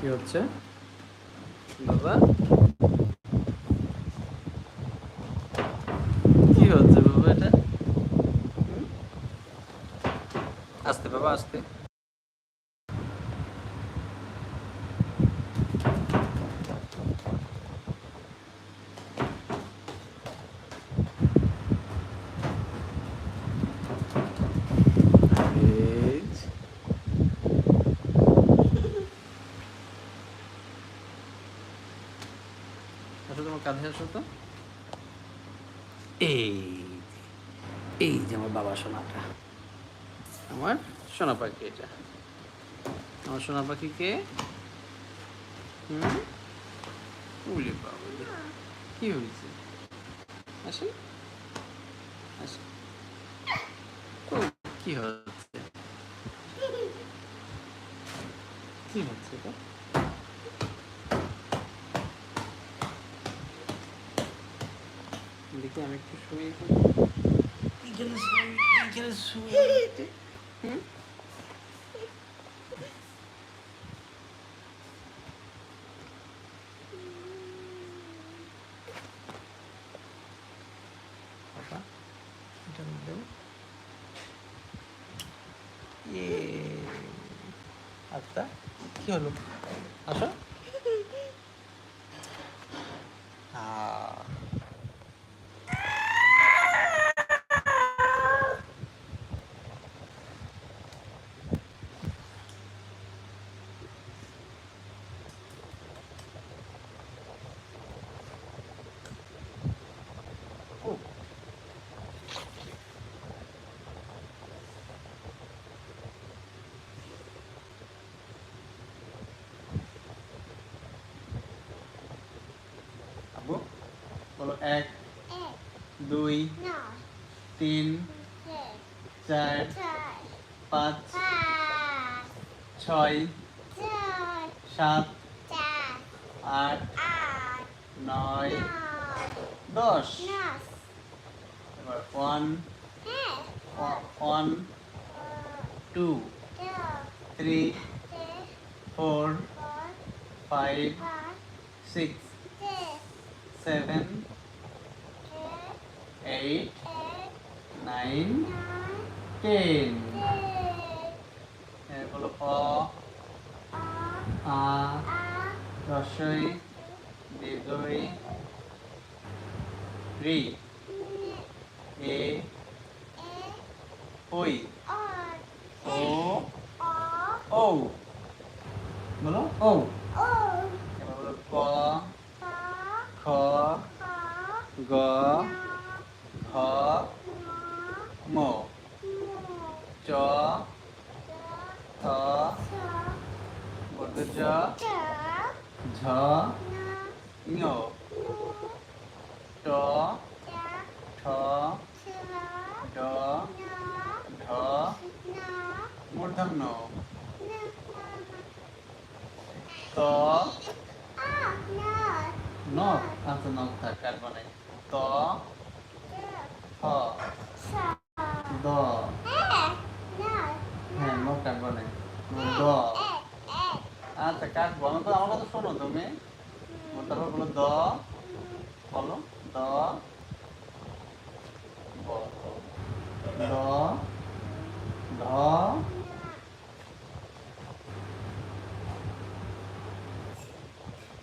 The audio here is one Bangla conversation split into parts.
কি হচ্ছে? বাবা? কি হচ্ছে বাবা এটা? আসতে বাবা আস্তে এই যে। আসো তোমার কাঁধে আসো তো। এই এই যে আমার বাবা সোনাটা। আমার সোনা পাখি এটা। আমার সোনা পাখি কে? হুম? কি হয়েছে? ও কি হচ্ছে? কি হচ্ছে এটা? দেখি আমি একটু শুয়ে এখানে শুয়ে হুম বাবা কি হলো আসো এক দুই তিন চার পাঁচ ছয় সাত আট নয় দশ এবার one one two three four five six seven eight nine ten বলো অ আ রসই দীর্ঘই রি এ ওই ও ও বলো ও এবার বলো ক খ গ ঘ ম, চ, থ বর্গ জ, ঝ, ঞ, ট, ঠ ড ঢ মূর্ধন্য, ত, ন আচ্ছা নখ থাক কাটবো নাই ত থ দ হ্যাঁ নখ কাটবো নাই দ আচ্ছা কাটবো আমার তো আমার কথা শোনো তুমি তারপর বলো দ বলো দ দ ধ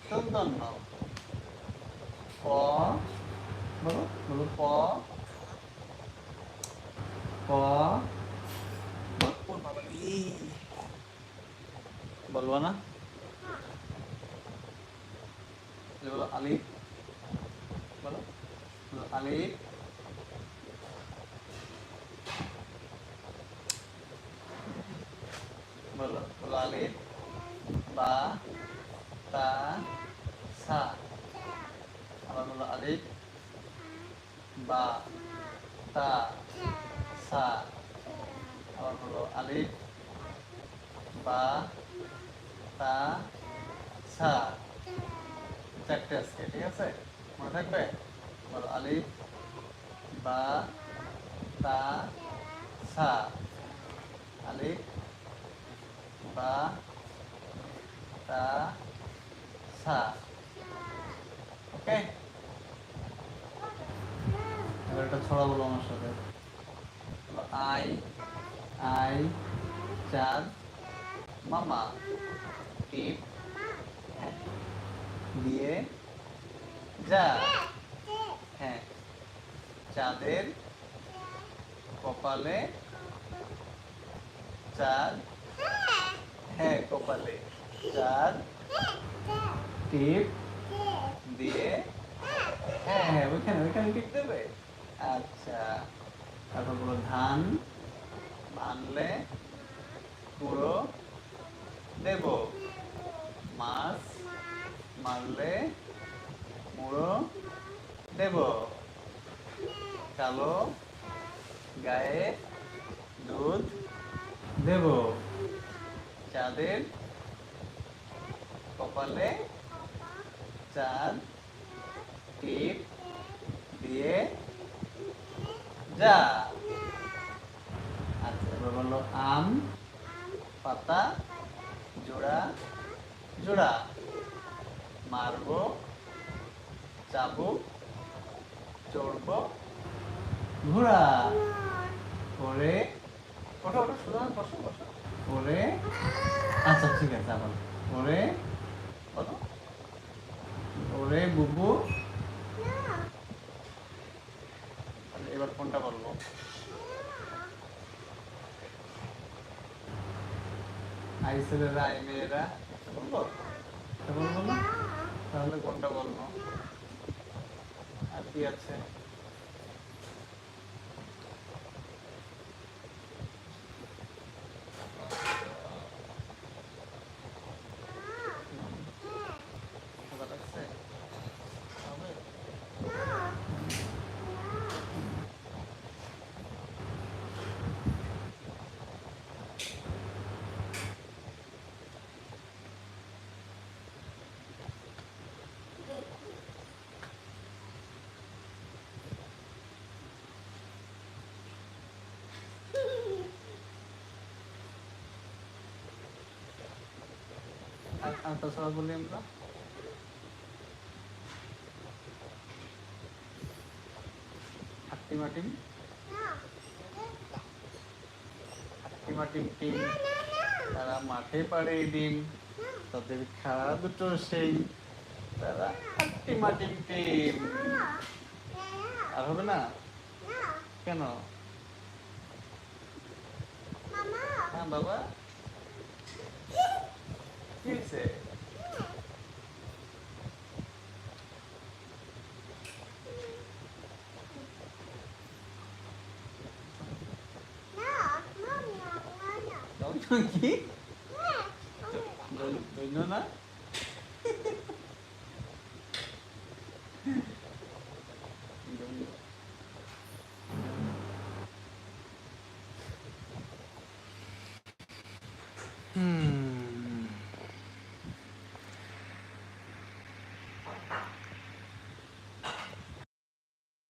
সুন্দর ন প বলো বলো প প ও বাবা, ই। বলব না যে বলো আলিফ বলো বলো আলিফ বলো বলো আলিফ বা তা সা আবার বলো আলিফ বা তা সা আবার বলো, আলিফ, বা, তা সা চারটে আজকে, ঠিক আছে? মনে থাকবে? বলো, আলিফ, বা, তা সা আলিফ, বা, তা সা ওকে এবার একটা ছড়া বলো আমার সাথে। আই আই চাঁদ মামা, টিপ, দিয়ে যা। হ্যাঁ চাঁদের কপালে চাঁদ। হ্যাঁ কপালে চাঁদ। টিপ দিয়ে। হ্যাঁ হ্যাঁ ওইখানে ওইখানে টিপ দেবে। আচ্ছা। তারপর বলো ধান বানলে পুরো দেব। মাছ মারলে মুড়ো দেব। কালো গায়ে দুধ দেব। চাঁদের কপালে চাঁদ টিপ দিয়ে যা। আচ্ছা আম, পাতা, জোড়া জোড়া মারবো চাবুক চড়বো ঘোড়া। ওরে ওটা ওটা শুধু বসো বসো। ওরে আচ্ছা ঠিক আছে, আবার। ওরে, বলো। ওরে আচ্ছা, এবার ফোনটা বলব? আই ছেলেরা আই মেয়েরা। বলব? তাহলে কোনটা বলব? আর কি আছে খাবার আছে হবে তাছাড়া বলি আমরা? হাট্টিমাটিম হাট্টিমাটিম টিম তারা মাঠে পাড়ে ডিম তাদের খেলা দুটো সেই। তারা হাট্টিমাটিম টিম আর হবে না? কেন? হ্যাঁ বাবা। কি হয়েছে দৈন্য কি দৈ- দৈন্য না দৈন্য। হুম